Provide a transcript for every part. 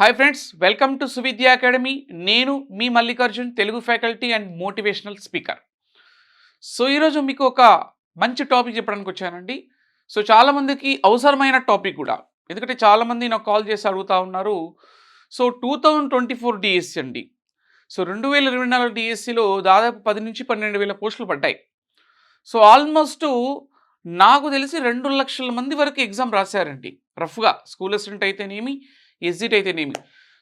Hi friends welcome to Suvidya academy నేను మీ Mallikarjun Telugu faculty and motivational speaker so ఈరోజు మీకు ఒక మంచి టాపిక్ చెప్పడానికి వచ్చానండి. సో చాలామందికి అవసరమైన టాపిక్ కూడా. ఎందుకంటే చాలామంది నాకు కాల్ చేసి అడుగుతా ఉన్నారు. So two thousand twenty four DSC అండి. సో రెండు వేల ఇరవై నాలుగు డిఎస్సిలో దాదాపు పది నుంచి పన్నెండు వేల పోస్టులు పడ్డాయి. సో ఆల్మోస్ట్ నాకు తెలిసి రెండు లక్షల మంది వరకు ఎగ్జామ్ రాశారండి. రఫ్గా స్కూల్ అసిస్టెంట్ అయితేనేమి ఎస్జిట్ అయితేనేమి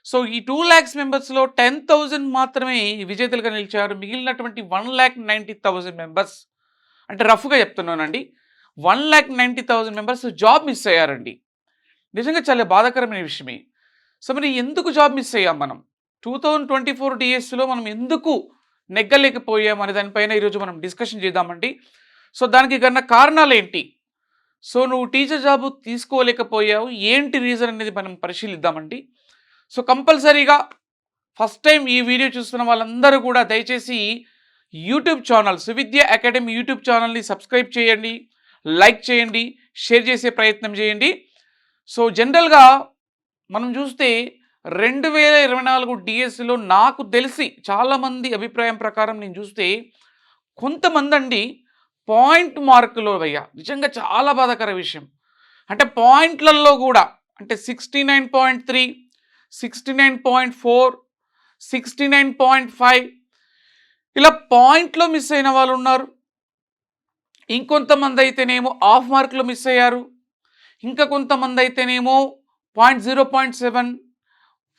సో ఈ టూ ల్యాక్స్ మెంబర్స్లో టెన్ థౌజండ్ మాత్రమే విజేతలుగా నిలిచారు. మిగిలినటువంటి one lakh ninety thousand members. అంటే రఫ్గా చెప్తున్నానండి. One lakh ninety thousand members job miss అయ్యారండి. నిజంగా చాలా బాధాకరమైన విషయమే. సో మరి ఎందుకు జాబ్ మిస్ అయ్యాం మనం? టూ థౌజండ్ ట్వంటీ ఫోర్ డిఎస్లో మనం ఎందుకు నెగ్గలేకపోయాం అనే దానిపైన ఈరోజు మనం డిస్కషన్ చేద్దామండి. సో దానికి కన్నా కారణాలు ఏంటి సో నువ్వు టీచర్ జాబ్ తీసుకోలేకపోయావు. ఏంటి రీజన్ అనేది మనం పరిశీలిద్దామండి. సో కంపల్సరీగా ఫస్ట్ టైం ఈ వీడియో చూస్తున్న వాళ్ళందరూ కూడా దయచేసి YouTube channel Suvidya academy YouTube ఛానల్ని సబ్స్క్రైబ్ చేయండి లైక్ చేయండి షేర్ చేసే ప్రయత్నం చేయండి. సో జనరల్గా మనం చూస్తే రెండు వేల ఇరవై నాలుగు డిఎస్సిలో నాకు తెలిసి చాలామంది అభిప్రాయం ప్రకారం నేను చూస్తే కొంతమంది అండి పాయింట్ మార్కులు అయ్యా. నిజంగా చాలా బాధాకర విషయం. అంటే పాయింట్లలో కూడా అంటే sixty nine point three sixty nine point four sixty nine point five ఇలా పాయింట్లో మిస్ అయిన వాళ్ళు ఉన్నారు. ఇంకొంతమంది అయితేనేమో హాఫ్ మార్కులు మిస్ అయ్యారు. ఇంకా కొంతమంది అయితేనేమో point zero point seven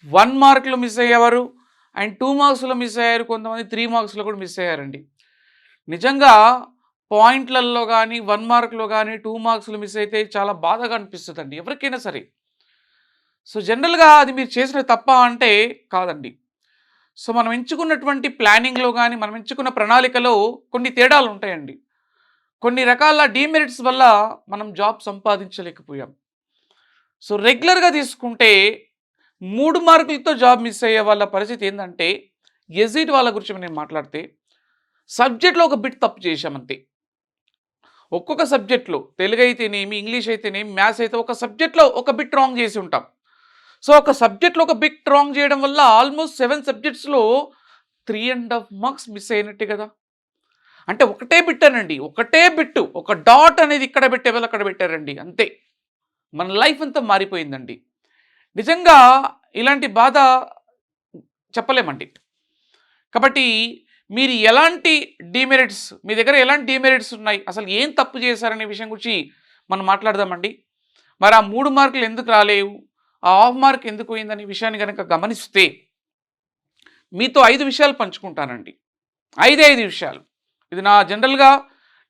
one మార్కులు మిస్ అయ్యేవారు అండ్ టూ మార్క్స్లో మిస్ అయ్యారు. కొంతమంది త్రీ మార్క్స్లో కూడా మిస్ అయ్యారండి. నిజంగా పాయింట్లలో కానీ వన్ మార్క్లో కానీ టూ మార్క్స్లో మిస్ అయితే చాలా బాధగా అనిపిస్తుంది అండి ఎవరికైనా సరే. సో జనరల్గా అది మీరు చేసిన తప్ప అంటే కాదండి. సో మనం ఎంచుకున్నటువంటి ప్లానింగ్లో కానీ మనం ఎంచుకున్న ప్రణాళికలో కొన్ని తేడాలు ఉంటాయండి. కొన్ని రకాల డీమెరిట్స్ వల్ల మనం జాబ్ సంపాదించలేకపోయాం. సో రెగ్యులర్గా తీసుకుంటే మూడు మార్కులతో జాబ్ మిస్ అయ్యే వాళ్ళ పరిస్థితి ఏంటంటే ఎజిట్ వాళ్ళ గురించి నేను మాట్లాడితే సబ్జెక్ట్లో ఒక బిట్ తప్పు చేశామంతే ఒక్కొక్క సబ్జెక్ట్లో తెలుగు అయితేనేమి ఇంగ్లీష్ అయితేనేమి మ్యాథ్స్ అయితే ఒక సబ్జెక్ట్లో ఒక బిట్ రాంగ్ చేసి ఉంటాం. సో ఒక సబ్జెక్ట్లో ఒక బిట్ రాంగ్ చేయడం వల్ల almost seven సబ్జెక్ట్స్లో three and half marks miss అయినట్టే కదా. అంటే ఒకటే బిట్ అనండి ఒకటే బిట్టు ఒక డాట్ అనేది ఇక్కడ పెట్టే వాళ్ళు అక్కడ పెట్టారండి అంతే. మన లైఫ్ అంతా మారిపోయిందండి. నిజంగా ఇలాంటి బాధ చెప్పలేమండి. కాబట్టి మీరు ఎలాంటి డిమెరిట్స్ మీ దగ్గర ఎలాంటి డిమెరిట్స్ ఉన్నాయి? అసలు ఏం తప్పు చేశారనే విషయం గురించి మనం మాట్లాడదామండి. మరి ఆ మూడు మార్కులు ఎందుకు రాలేవు? ఆ హాఫ్ మార్క్ ఎందుకు పోయిందనే విషయాన్ని కనుక గమనిస్తే మీతో ఐదు విషయాలు పంచుకుంటానండి. ఐదే ఐదు విషయాలు. ఇది నా జనరల్గా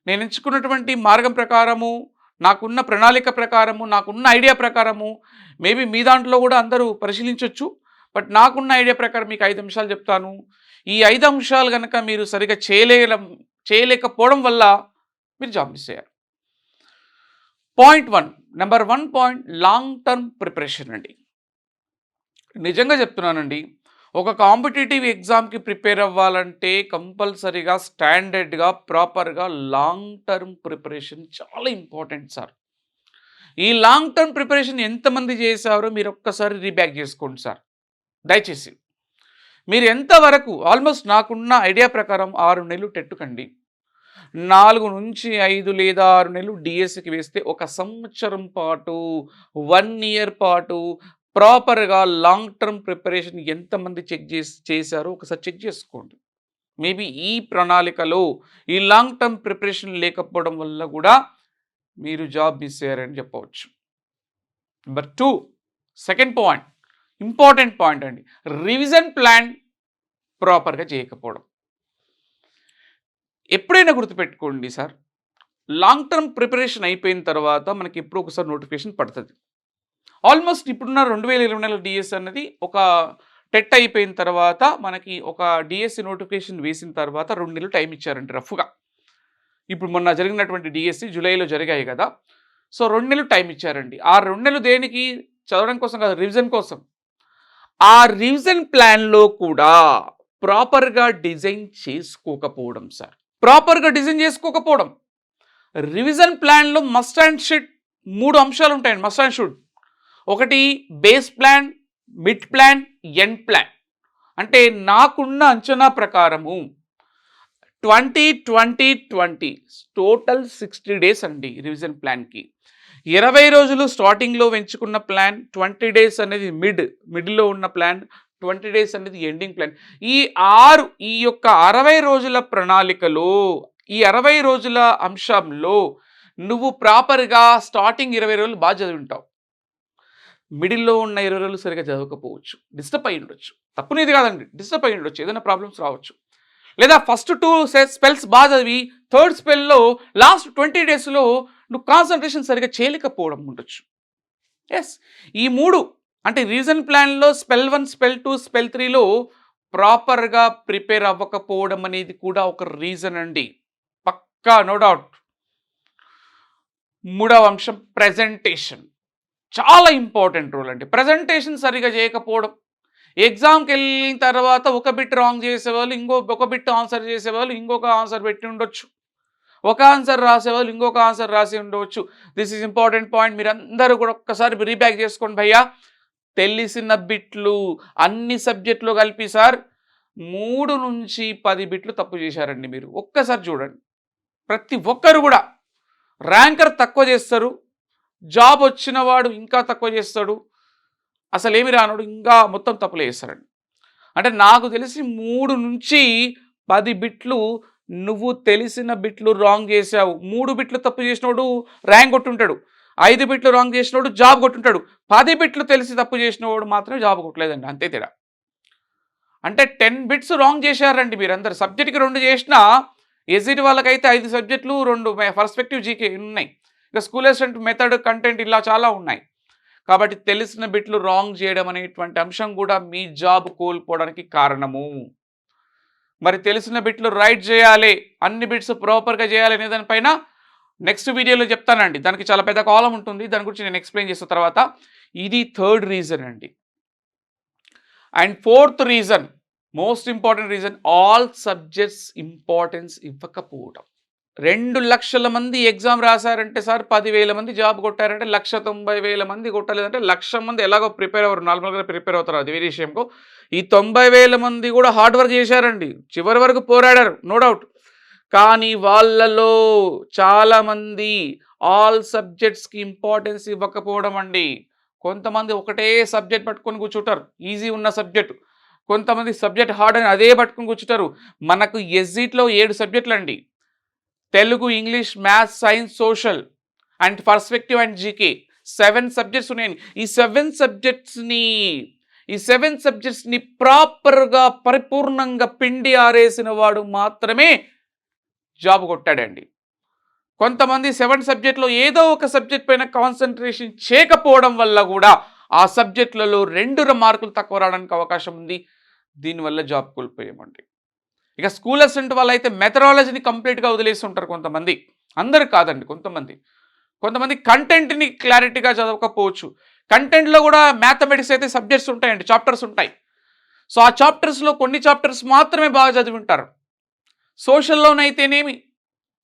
నేను ఎంచుకున్నటువంటి మార్గం ప్రకారము నాకున్న ప్రణాళిక ప్రకారము నాకున్న ఐడియా ప్రకారము మేబీ మీ దాంట్లో కూడా అందరూ పరిశీలించవచ్చు బట్ నాకున్న ఐడియా ప్రకారం మీకు ఐదు అంశాలు చెప్తాను. ఈ ఐదు అంశాలు కనుక మీరు సరిగా చేయలేడం చేయలేకపోవడం వల్ల మీరు జాబ్ మిస్ అయ్యారు. Point one number one point long term preparation అండి. నిజంగా చెప్తున్నానండి ఒక కాంపిటేటివ్ ఎగ్జామ్కి ప్రిపేర్ అవ్వాలంటే కంపల్సరీగా స్టాండర్డ్గా ప్రాపర్గా లాంగ్ టర్మ్ ప్రిపరేషన్ చాలా ఇంపార్టెంట్ సార్. ఈ లాంగ్ టర్మ్ ప్రిపరేషన్ ఎంతమంది చేశారో మీరు ఒక్కసారి రీబ్యాక్ చేసుకోండి సార్. దయచేసి మీరు ఎంతవరకు ఆల్మోస్ట్ నాకున్న ఐడియా ప్రకారం ఆరు నెలలు టెట్టుకండి నాలుగు నుంచి ఐదు లేదా ఆరు నెలలు డిఎస్సికి వేస్తే ఒక సంవత్సరం పాటు వన్ ఇయర్ పాటు ప్రాపర్గా లాంగ్ టర్మ్ ప్రిపరేషన్ ఎంతమంది చెక్ చేసి చేశారో ఒకసారి చెక్ చేసుకోండి. మేబీ ఈ ప్రణాళికలో ఈ లాంగ్ టర్మ్ ప్రిపరేషన్ లేకపోవడం వల్ల కూడా మీరు జాబ్ మిస్ అయ్యారని చెప్పవచ్చు. Number two second point. Important point అండి. రివిజన్ ప్లాన్ ప్రాపర్గా చేయకపోవడం. ఎప్పుడైనా గుర్తుపెట్టుకోండి సార్ లాంగ్ టర్మ్ ప్రిపరేషన్ అయిపోయిన తర్వాత మనకి ఎప్పుడు ఒకసారి నోటిఫికేషన్ పడుతుంది. ఆల్మోస్ట్ ఇప్పుడున్న రెండు వేల ఇరవై నెలల డిఎస్ అనేది ఒక టెట్ అయిపోయిన తర్వాత మనకి ఒక డిఎస్సి నోటిఫికేషన్ వేసిన తర్వాత రెండు నెలలు టైం ఇచ్చారండి రఫ్గా. ఇప్పుడు మొన్న జరిగినటువంటి డిఎస్సి జూలైలో జరిగాయి కదా సో రెండు నెలలు టైం ఇచ్చారండి. ఆ రెండు నెలలు దేనికి? చదవడం కోసం కాదు రివిజన్ కోసం. ఆ రివిజన్ ప్లాన్లో కూడా ప్రాపర్గా డిజైన్ చేసుకోకపోవడం సార్. ప్రాపర్గా డిజైన్ చేసుకోకపోవడం. రివిజన్ ప్లాన్లో మస్ట్ అండ్ షుడ్ మూడు అంశాలు ఉంటాయండి. మస్ట్ అండ్ షుడ్ ఒకటి base plan mid plan end plan అంటే నాకున్న అంచనా ప్రకారము twenty twenty twenty total sixty days అండి రివిజన్ ప్లాన్కి ఇరవై రోజులు స్టార్టింగ్లో పెంచుకున్న ప్లాన్ ట్వంటీ డేస్ అనేది మిడ్ మిడిల్లో ఉన్న ప్లాన్ ట్వంటీ డేస్ అనేది ఎండింగ్ ప్లాన్ ఈ ఆరు ఈ యొక్క అరవై రోజుల ప్రణాళికలో ఈ అరవై రోజుల అంశంలో నువ్వు ప్రాపర్గా స్టార్టింగ్ ఇరవై రోజులు బాగా చదివింటావు మిడిల్లో ఉన్న ఇరవై రోజులు సరిగా చదవకపోవచ్చు. డిస్టర్బ్ అయి ఉండొచ్చు. తప్పునేది కాదండి. డిస్టర్బ్ అయి ఉండొచ్చు. ఏదైనా ప్రాబ్లమ్స్ రావచ్చు. లేదా ఫస్ట్ టూ స్పెల్స్ బాగా చదివి థర్డ్ స్పెల్లో లాస్ట్ ట్వంటీ డేస్లో నువ్వు కాన్సన్ట్రేషన్ సరిగా చేయలేకపోవడం ఉండొచ్చు. ఎస్ ఈ మూడు అంటే రీజన్ ప్లాన్లో spell one spell two spell త్రీలో ప్రాపర్గా ప్రిపేర్ అవ్వకపోవడం అనేది కూడా ఒక రీజన్ అండి. పక్కా నో డౌట్ మూడవ అంశం ప్రజెంటేషన్ చాలా ఇంపార్టెంట్ రోల్ అండి. ప్రజెంటేషన్ సరిగా చేయకపోవడం. ఎగ్జామ్కి వెళ్ళిన తర్వాత ఒక బిట్ రాంగ్ చేసేవాళ్ళు ఇంకో ఒక బిట్ ఆన్సర్ చేసేవాళ్ళు ఇంకొక ఆన్సర్ పెట్టి ఉండొచ్చు. ఒక ఆన్సర్ రాసేవాళ్ళు ఇంకొక ఆన్సర్ రాసి ఉండవచ్చు. దిస్ ఈజ్ ఇంపార్టెంట్ పాయింట్ మీరు అందరూ కూడా ఒక్కసారి రీబ్యాక్ చేసుకోండి భయ్యా. తెలిసిన బిట్లు అన్ని సబ్జెక్టులు కలిపి సార్ మూడు నుంచి పది బిట్లు తప్పు చేశారండి మీరు. ఒక్కసారి చూడండి. ప్రతి ఒక్కరు కూడా ర్యాంకర్ తక్కువ చేస్తారు. జాబ్ వచ్చిన వాడు ఇంకా తక్కువ చేస్తాడు. అసలు ఏమి రానుడు ఇంకా మొత్తం తప్పులు చేస్తారండి. అంటే నాకు తెలిసి మూడు నుంచి పది బిట్లు నువ్వు తెలిసిన బిట్లు రాంగ్ చేసావు మూడు బిట్లు తప్పు చేసినోడు ర్యాంక్ కొట్టుంటాడు. ఐదు బిట్లు రాంగ్ చేసినోడు జాబ్ కొట్టుంటాడు. పది బిట్లు తెలిసి తప్పు చేసినవాడు మాత్రమే జాబ్ కొట్టలేదండి. అంతే తేడా. అంటే టెన్ బిట్స్ రాంగ్ చేశారండి మీరందరు. సబ్జెక్ట్కి రెండు చేసినా ఎజిట్ వాళ్ళకైతే ఐదు సబ్జెక్టులు రెండు పర్స్పెక్టివ్ జీకే ఉన్నాయి. ఇక స్కూల్ అసిస్టెంట్ మెథడ్ కంటెంట్ ఇలా చాలా ఉన్నాయి. కాబట్టి తెలిసిన బిట్లు రాంగ్ చేయడం అనేటువంటి అంశం కూడా మీ జాబ్ కోల్పోవడానికి కారణము. మరి తెలిసిన బిట్లు రైట్ చేయాలి అన్ని బిట్స్ ప్రాపర్గా చేయాలి అనే దానిపైన నెక్స్ట్ వీడియోలో చెప్తానండి. దానికి చాలా పెద్ద కాలం ఉంటుంది. దాని గురించి నేను ఎక్స్ప్లెయిన్ చేసిన తర్వాత ఇది థర్డ్ రీజన్ అండి. And fourth reason most important reason all subjects importance ఇవ్వకపోవడం రెండు లక్షల మంది ఎగ్జామ్ రాశారంటే సార్ పదివేల మంది జాబ్ కొట్టారంటే లక్ష తొంభై వేల మంది కొట్టలేదంటే లక్ష మంది ఎలాగో ప్రిపేర్ అవ్వరు. నార్మల్గా ప్రిపేర్ అవుతారు అది వేరే విషయంకు. ఈ తొంభై వేల మంది కూడా హార్డ్ వర్క్ చేశారండి. చివరి వరకు పోరాడారు నో డౌట్. కానీ వాళ్ళలో చాలామంది ఆల్ సబ్జెక్ట్స్కి ఇంపార్టెన్స్ ఇవ్వకపోవడం అండి. కొంతమంది ఒకటే సబ్జెక్ట్ పట్టుకొని కూర్చుంటారు. ఈజీ ఉన్న సబ్జెక్ట్. కొంతమంది సబ్జెక్ట్ హార్డ్ అని అదే పట్టుకొని కూర్చుంటారు. మనకు ఎస్జిట్లో ఏడు సబ్జెక్టులు అండి Telugu English maths science social and perspective and GK. Seven subjects ఉన్నాయని ఈ సెవెన్ సబ్జెక్ట్స్ని ఈ సెవెన్ సబ్జెక్ట్స్ని ప్రాపర్గా పరిపూర్ణంగా పిండి ఆరేసిన వాడు మాత్రమే జాబ్ కొట్టాడండి. కొంతమంది సెవెన్ సబ్జెక్ట్లో ఏదో ఒక సబ్జెక్ట్ పైన కాన్సన్ట్రేషన్ చేయకపోవడం వల్ల కూడా ఆ సబ్జెక్టులలో రెండు మార్కులు తక్కువ రావడానికి అవకాశం ఉంది. దీనివల్ల జాబ్ కోల్పోయామండి. ఇక స్కూల్ అసిస్టెంట్ వాళ్ళు అయితే మెథడాలజీని కంప్లీట్గా వదిలేసి ఉంటారు కొంతమంది. అందరు కాదండి కొంతమంది. కొంతమంది కంటెంట్ని క్లారిటీగా చదవకపోవచ్చు. కంటెంట్లో కూడా మ్యాథమెటిక్స్ అయితే సబ్జెక్ట్స్ ఉంటాయండి చాప్టర్స్ ఉంటాయి. సో ఆ చాప్టర్స్లో కొన్ని చాప్టర్స్ మాత్రమే బాగా చదివి ఉంటారు సోషల్లోనైతేనేమి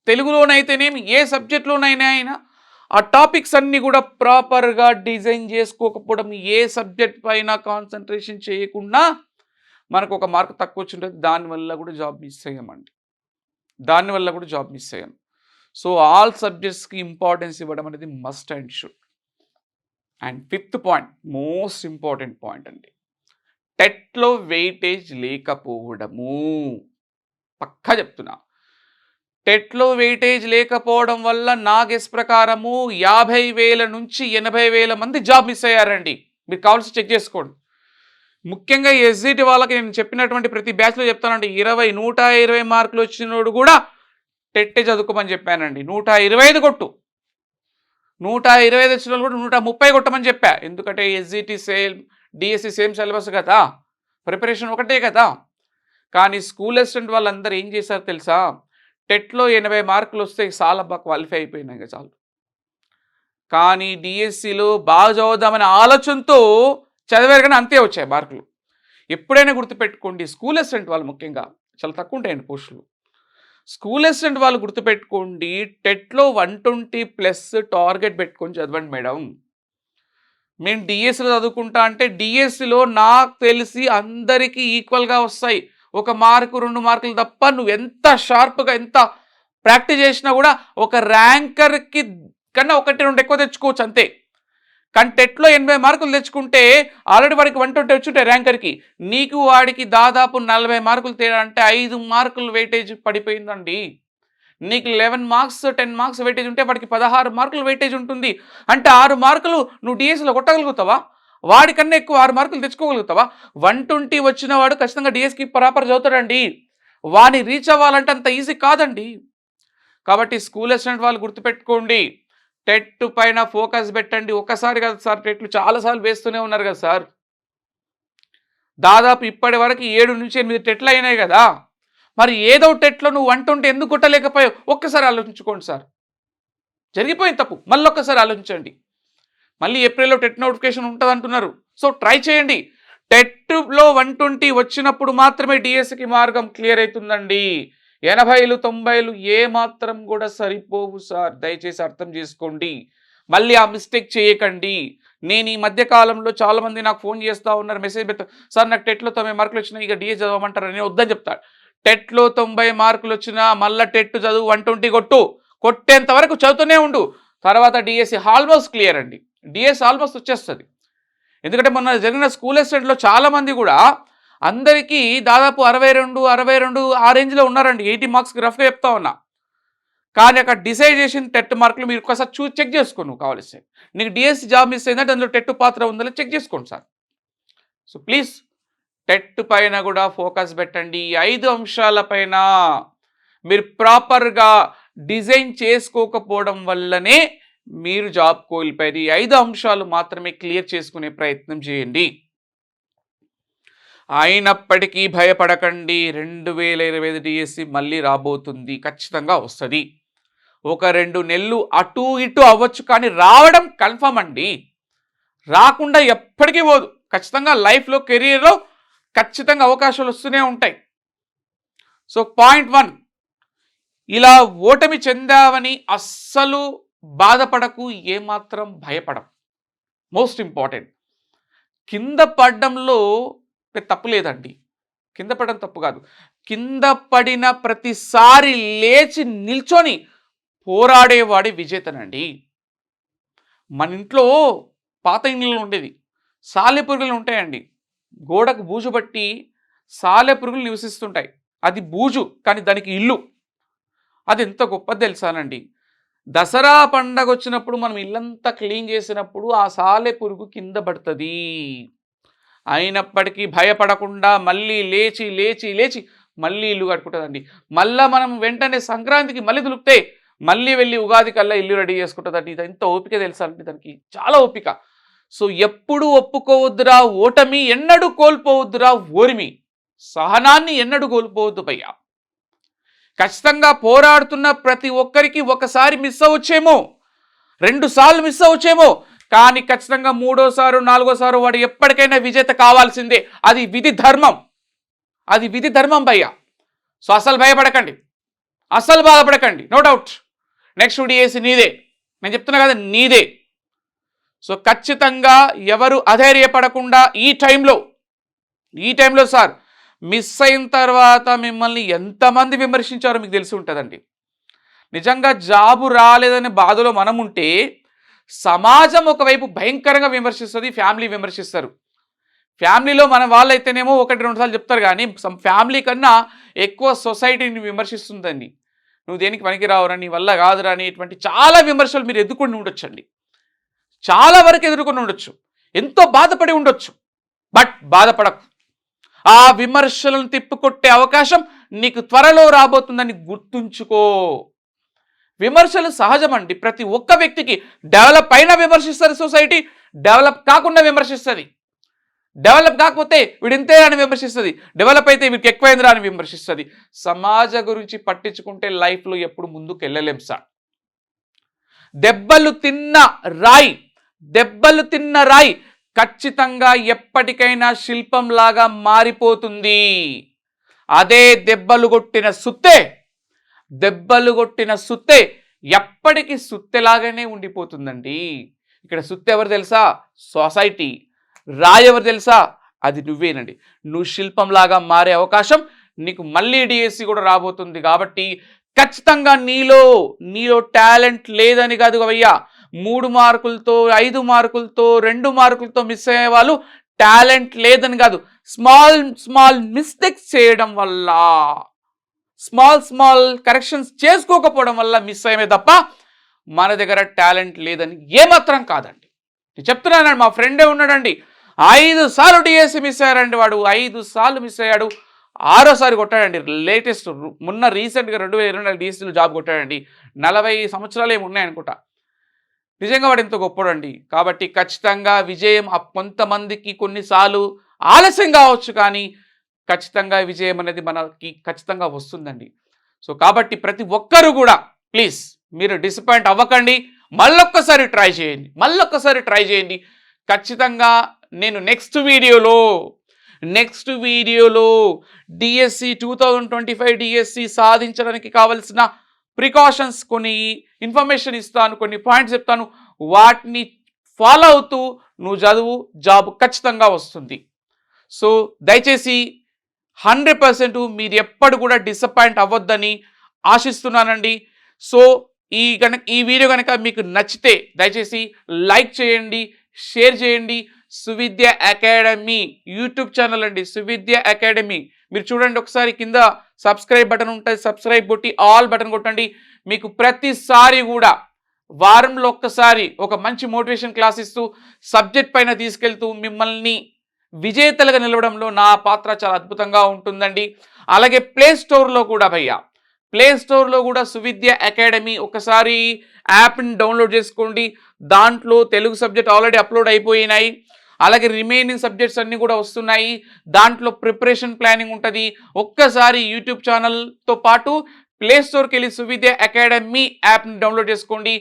తెలుగులోనైతేనేమి ఏ సబ్జెక్ట్లోనైనా అయినా ఆ టాపిక్స్ అన్నీ కూడా ప్రాపర్గా డిజైన్ చేసుకోకపోవడం ఏ సబ్జెక్ట్ పైన కాన్సన్ట్రేషన్ చేయకుండా మనకు ఒక మార్క్ తక్కువ వచ్చింటుంది దానివల్ల కూడా జాబ్ మిస్ అయ్యామండి. దానివల్ల కూడా జాబ్ మిస్ అయ్యాం. సో ఆల్ సబ్జెక్ట్స్కి ఇంపార్టెన్స్ ఇవ్వడం అనేది must and should. And fifth point most important point అండి. టెట్లో వెయిటేజ్ లేకపోవడము. పక్కా చెప్తున్నా. టెట్లో వెయిటేజ్ లేకపోవడం వల్ల నా గెస్ ప్రకారము యాభై వేల నుంచి ఎనభై వేల మంది జాబ్ మిస్ అయ్యారండి. మీరు కావాల్సి చెక్ చేసుకోండి. ముఖ్యంగా ఎస్జిటి వాళ్ళకి నేను చెప్పినటువంటి ప్రతి బ్యాచ్లో చెప్తానండి. ఇరవై నూట ఇరవై మార్కులు వచ్చినోడు కూడా టెట్టే చదువుకోమని చెప్పానండి. నూట ఇరవై ఐదు కొట్టు. నూట ఇరవై ఐదు వచ్చిన కూడా నూట ముప్పై కొట్టమని చెప్పా. ఎందుకంటే SGT same DSC same syllabus కదా. ప్రిపరేషన్ ఒకటే కదా. కానీ స్కూల్ అసిస్టెంట్ వాళ్ళందరూ ఏం చేశారు తెలుసా? టెట్లో ఎనభై మార్కులు వస్తే చాలా బాగా క్వాలిఫై అయిపోయినాయి చాలు. కానీ డిఎస్సిలో బాగా చదువుదామనే ఆలోచనతో చదివారు కానీ అంతే వచ్చాయి మార్కులు. ఎప్పుడైనా గుర్తుపెట్టుకోండి స్కూల్ అసిస్టెంట్ వాళ్ళు ముఖ్యంగా చాలా తక్కువ ఉంటాయండి పోస్టులు. స్కూల్ అసిస్టెంట్ వాళ్ళు గుర్తుపెట్టుకోండి టెట్లో వన్ ట్వంటీ ప్లస్ టార్గెట్ పెట్టుకొని చదవండి మేడం. మేము డిఎస్సిలో చదువుకుంటా అంటే డిఎస్సిలో నాకు తెలిసి అందరికీ ఈక్వల్గా వస్తాయి. ఒక మార్కు రెండు మార్కులు తప్ప నువ్వు ఎంత షార్ప్గా ఎంత ప్రాక్టీస్ చేసినా కూడా ఒక ర్యాంకర్కి కన్నా ఒకటి రెండు ఎక్కువ తెచ్చుకోవచ్చు అంతే. కానీ టెట్లో ఎనభై మార్కులు తెచ్చుకుంటే ఆల్రెడీ వాడికి వన్ ట్వంటీ వచ్చుంటే ర్యాంకర్కి. నీకు వాడికి దాదాపు నలభై మార్కులు తేడా అంటే ఐదు మార్కులు వెయిటేజ్ పడిపోయిందండి. నీకు eleven marks ten marks weightage ఉంటే వాడికి పదహారు మార్కులు వెయిటేజ్ ఉంటుంది. అంటే ఆరు మార్కులు నువ్వు డిఎస్సీలో కొట్టగలుగుతావా? వాడికన్నా ఎక్కువ ఆరు మార్కులు తెచ్చుకోగలుగుతావా? వన్ ట్వంటీ వచ్చిన వాడు ఖచ్చితంగా డిఎస్కి ప్రాపర్ చదువుతాడండి. వాని రీచ్ అవ్వాలంటే అంత ఈజీ కాదండి. కాబట్టి స్కూల్ అసిస్టెంట్ వాళ్ళు గుర్తుపెట్టుకోండి. టెట్ పైన ఫోకస్ పెట్టండి. ఒక్కసారి కదా సార్ టెట్లు చాలాసార్లు వేస్తూనే ఉన్నారు కదా సార్. దాదాపు ఇప్పటి వరకు ఏడు నుంచి ఎనిమిది టెట్లు అయినాయి కదా. మరి ఏదో టెట్లో నువ్వు వన్ ట్వంటీ ఎందుకు కొట్టలేకపోయావు? ఒక్కసారి ఆలోచించుకోండి సార్. జరిగిపోయింది తప్పు. మళ్ళీ ఒక్కసారి ఆలోచించండి. మళ్ళీ ఏప్రిల్లో టెట్ నోటిఫికేషన్ ఉంటుంది అంటున్నారు. సో ట్రై చేయండి. టెట్లో వన్ ట్వంటీ వచ్చినప్పుడు మాత్రమే డిఎస్సికి మార్గం క్లియర్ అవుతుందండి. ఎనభైలు తొంభైలు ఏమాత్రం కూడా సరిపోవు సార్. దయచేసి అర్థం చేసుకోండి. మళ్ళీ ఆ మిస్టేక్ చేయకండి. నేను ఈ మధ్య కాలంలో నాకు ఫోన్ చేస్తూ ఉన్నారు మెసేజ్ పెడతా సార్ నాకు టెట్లో తొంభై మార్కులు వచ్చినాయి ఇక డిఎస్ చదవమంటారు? నేను వద్దని చెప్తాను. టెట్లో తొంభై మార్కులు వచ్చినా మళ్ళీ టెట్ చదువు వన్ ట్వంటీ కొట్టు. కొట్టేంత వరకు చదువుతూనే ఉండు. తర్వాత డిఎస్సి ఆల్మోస్ట్ క్లియర్ అండి. డిఎస్సి ఆల్మోస్ట్ వచ్చేస్తుంది. ఎందుకంటే మొన్న జరిగిన స్కూల్ అసిస్టెంట్లో చాలామంది కూడా అందరికీ దాదాపు అరవై రెండు అరవై రెండు ఆ రేంజ్లో ఉన్నారండి. ఎయిటీ మార్క్స్కి రఫ్గా చెప్తా ఉన్నా. కానీ అక్కడ డిసైడ్ చేసిన టెట్ మార్కులు మీరు ఒకసారి చూ చెక్ చేసుకోను నువ్వు కావాల్సి నీకు డిఎస్సి జాబ్ మిస్ అయిందంటే అందులో టెట్ పాత్ర ఉందని చెక్ చేసుకోండి సార్. సో ప్లీజ్ టెట్ పైన కూడా ఫోకస్ పెట్టండి. ఐదు అంశాల పైన మీరు ప్రాపర్గా డిజైన్ చేసుకోకపోవడం వల్లనే మీరు జాబ్ కోల్పోయి ఐదు అంశాలు మాత్రమే క్లియర్ చేసుకునే ప్రయత్నం చేయండి. అయినప్పటికీ భయపడకండి. రెండు వేల ఇరవై ఐదు డిఎస్సి మళ్ళీ రాబోతుంది. ఖచ్చితంగా వస్తుంది. ఒక రెండు నెలలు అటు ఇటు అవ్వచ్చు కానీ రావడం కన్ఫర్మ్ అండి. రాకుండా ఎప్పటికీ పోదు. ఖచ్చితంగా లైఫ్లో కెరీర్లో ఖచ్చితంగా అవకాశాలు వస్తూనే ఉంటాయి. So point one. ఇలా ఓటమి చెందావని అస్సలు బాధపడకు ఏమాత్రం భయపడం. Most important. కింద పడడంలో తప్పు లేదండి. కింద పడడం తప్పు కాదు. కింద పడిన ప్రతిసారి లేచి నిల్చొని పోరాడేవాడే విజేతనండి. మన ఇంట్లో పాత ఇండ్లలో ఉండేది సాలెపురుగులు ఉంటాయండి. గోడకు బూజు బట్టి సాలెపురుగులు నివసిస్తుంటాయి. అది బూజు కానీ దానికి ఇల్లు. అది ఎంత గొప్పది తెలుసానండి దసరా పండగ వచ్చినప్పుడు మనం ఇల్లంతా క్లీన్ చేసినప్పుడు ఆ సాలె పురుగు కింద పడుతుంది. అయినప్పటికీ భయపడకుండా మళ్ళీ లేచి లేచి లేచి మళ్ళీ ఇల్లు కట్టుకుంటుందండి. మళ్ళీ మనం వెంటనే సంక్రాంతికి మళ్ళీ దులుపుతే మళ్ళీ వెళ్ళి ఉగాది కల్లా ఇల్లు రెడీ చేసుకుంటుందండి. ఇది ఎంత ఓపిక తెలుసా దానికి. చాలా ఓపిక. సో ఎప్పుడు ఒప్పుకోవద్దురా ఓటమి ఎన్నడూ కోల్పోవద్దురా ఓరిమి. సహనాన్ని ఎన్నడూ కోల్పోవద్దు భయ్యా. ఖచ్చితంగా పోరాడుతున్న ప్రతి ఒక్కరికి ఒకసారి మిస్ అవ్వచ్చేమో? రెండు సార్లు మిస్ అవ్వచ్చేమో? కానీ ఖచ్చితంగా మూడోసారు నాలుగోసారు వాడు ఎప్పటికైనా విజేత కావాల్సిందే. అది విధి ధర్మం. అది విధి ధర్మం భయ్య. సో అసలు భయపడకండి. అసలు బాధపడకండి. No doubt. నెక్స్ట్ డిఏసి నీదే. నేను చెప్తున్నా కదా నీదే. సో ఖచ్చితంగా ఎవరు అధైర్యపడకుండా ఈ టైంలో ఈ టైంలో సార్ మిస్ అయిన తర్వాత మిమ్మల్ని ఎంతమంది విమర్శించారో మీకు తెలిసి ఉంటుందండి. నిజంగా జాబు రాలేదనే బాధలో మనం ఉంటే సమాజం ఒకవైపు భయంకరంగా విమర్శిస్తుంది ఫ్యామిలీ విమర్శిస్తారు. ఫ్యామిలీలో మన వాళ్ళైతేనేమో ఒకటి రెండు సార్లు చెప్తారు కానీ ఫ్యామిలీ కన్నా ఎక్కువ సొసైటీని విమర్శిస్తుందండి నువ్వు దేనికి పనికిరావురా నీ వల్ల కాదురా అనేటువంటి చాలా విమర్శలు మీరు ఎదుర్కొని ఉండొచ్చండి. చాలా వరకు ఎదుర్కొని ఉండొచ్చు. ఎంతో బాధపడి ఉండొచ్చు. బట్ బాధపడకు. ఆ విమర్శలను తిప్పుకొట్టే అవకాశం నీకు త్వరలో రాబోతుందని గుర్తుంచుకో. విమర్శలు సహజమండి. ప్రతి ఒక్క వ్యక్తికి డెవలప్ అయినా విమర్శిస్తుంది సొసైటీ డెవలప్ కాకుండా విమర్శిస్తుంది. డెవలప్ కాకపోతే వీడింతే అని విమర్శిస్తుంది. డెవలప్ అయితే వీడికి ఎక్కువైందిరా అని విమర్శిస్తుంది. సమాజ గురించి పట్టించుకుంటే లైఫ్లో ఎప్పుడు ముందుకు వెళ్ళలేం సార్. దెబ్బలు తిన్న రాయి దెబ్బలు తిన్న రాయి ఖచ్చితంగా ఎప్పటికైనా శిల్పంలాగా మారిపోతుంది. అదే దెబ్బలు కొట్టిన సుత్తే దెబ్బలు కొట్టిన సుత్తే ఎప్పటికీ సుత్తెలాగానే ఉండిపోతుందండి. ఇక్కడ సుత్తి ఎవరు తెలుసా? సొసైటీ. రాయి ఎవరు తెలుసా? అది నువ్వేనండి. నువ్వు శిల్పంలాగా మారే అవకాశం నీకు మళ్ళీ డిఎస్సి కూడా రాబోతుంది కాబట్టి ఖచ్చితంగా నీలో నీలో టాలెంట్ లేదని కాదు అయ్యా మూడు మార్కులతో ఐదు మార్కులతో రెండు మార్కులతో మిస్ అయ్యే వాళ్ళు టాలెంట్ లేదని కాదు. స్మాల్ స్మాల్ మిస్టేక్స్ చేయడం వల్ల స్మాల్ స్మాల్ కరెక్షన్స్ చేసుకోకపోవడం వల్ల మిస్ అయ్యమే తప్ప మన దగ్గర టాలెంట్ లేదని ఏమాత్రం కాదండి. నేను చెప్తున్నానండి మా ఫ్రెండే ఉన్నాడండి. ఐదు సార్లు డిఎస్సి మిస్ అయ్యారండి వాడు. ఐదు సార్లు మిస్ అయ్యాడు. ఆరోసారి కొట్టాడండి. లేటెస్ట్ మొన్న రీసెంట్గా రెండు వేల ఇరవై నాలుగు డిఎస్సీలో జాబ్ కొట్టాడండి. నలభై సంవత్సరాలు ఏమి ఉన్నాయనుకుంటా. నిజంగా వాడు ఎంత గొప్పడండి కాబట్టి ఖచ్చితంగా విజయం ఆ కొంతమందికి కొన్నిసార్లు ఆలస్యం కావచ్చు కానీ ఖచ్చితంగా విజయం అనేది మనకి ఖచ్చితంగా వస్తుందండి. సో కాబట్టి ప్రతి ఒక్కరూ కూడా ప్లీజ్ మీరు డిసప్పాయింట్ అవ్వకండి. మళ్ళొక్కసారి ట్రై చేయండి. మళ్ళొక్కసారి ట్రై చేయండి. ఖచ్చితంగా నేను నెక్స్ట్ వీడియోలో నెక్స్ట్ వీడియోలో DSC two thousand twenty five DSC సాధించడానికి కావలసిన ప్రికాషన్స్ కొన్ని ఇన్ఫర్మేషన్ ఇస్తాను కొన్ని పాయింట్స్ చెప్తాను. వాటిని ఫాలో అవుతూ నువ్వు చదువు జాబ్ ఖచ్చితంగా వస్తుంది. సో దయచేసి హండ్రెడ్ పర్సెంట్ మీరు ఎప్పుడు కూడా డిసప్పాయింట్ అవ్వద్దని ఆశిస్తున్నానండి. సో ఈ కనుక ఈ వీడియో కనుక మీకు నచ్చితే దయచేసి లైక్ చేయండి షేర్ చేయండి. సువిద్య అకాడమీ యూట్యూబ్ ఛానల్ అండి. సువిద్య అకాడమీ. మీరు చూడండి ఒకసారి కింద సబ్స్క్రైబ్ బటన్ ఉంటుంది. సబ్స్క్రైబ్ కొట్టి ఆల్ బటన్ కొట్టండి. మీకు ప్రతిసారి కూడా వారంలో ఒక్కసారి ఒక మంచి మోటివేషన్ క్లాస్ ఇస్తూ సబ్జెక్ట్ పైన తీసుకెళ్తూ మిమ్మల్ని విజేతలుగా నిలవడంలో నా పాత్ర చాలా అద్భుతంగా ఉంటుందండి. అలాగే ప్లే స్టోర్లో కూడా భయ్యా ప్లే స్టోర్లో కూడా సువిద్య అకాడమీ ఒకసారి యాప్ని డౌన్లోడ్ చేసుకోండి. దాంట్లో తెలుగు సబ్జెక్ట్ ఆల్రెడీ అప్లోడ్ అయిపోయినాయి. అలాగే రిమైనింగ్ సబ్జెక్ట్స్ అన్నీ కూడా వస్తున్నాయి. దాంట్లో ప్రిపరేషన్ ప్లానింగ్ ఉంటుంది. ఒక్కసారి యూట్యూబ్ ఛానల్తో పాటు ప్లే స్టోర్కి వెళ్ళి సువిద్య అకాడమీ యాప్ని డౌన్లోడ్ చేసుకోండి.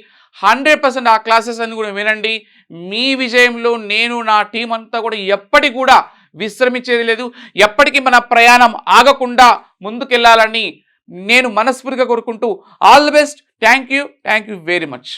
హండ్రెడ్ పర్సెంట్ ఆ క్లాసెస్ అని కూడా వినండి. మీ విజయంలో నేను నా టీం అంతా కూడా ఎప్పటికి కూడా విశ్రమించేది లేదు. ఎప్పటికీ మన ప్రయాణం ఆగకుండా ముందుకెళ్ళాలని నేను మనస్ఫూర్తిగా కోరుకుంటూ all the best. Thank you. Thank you very much.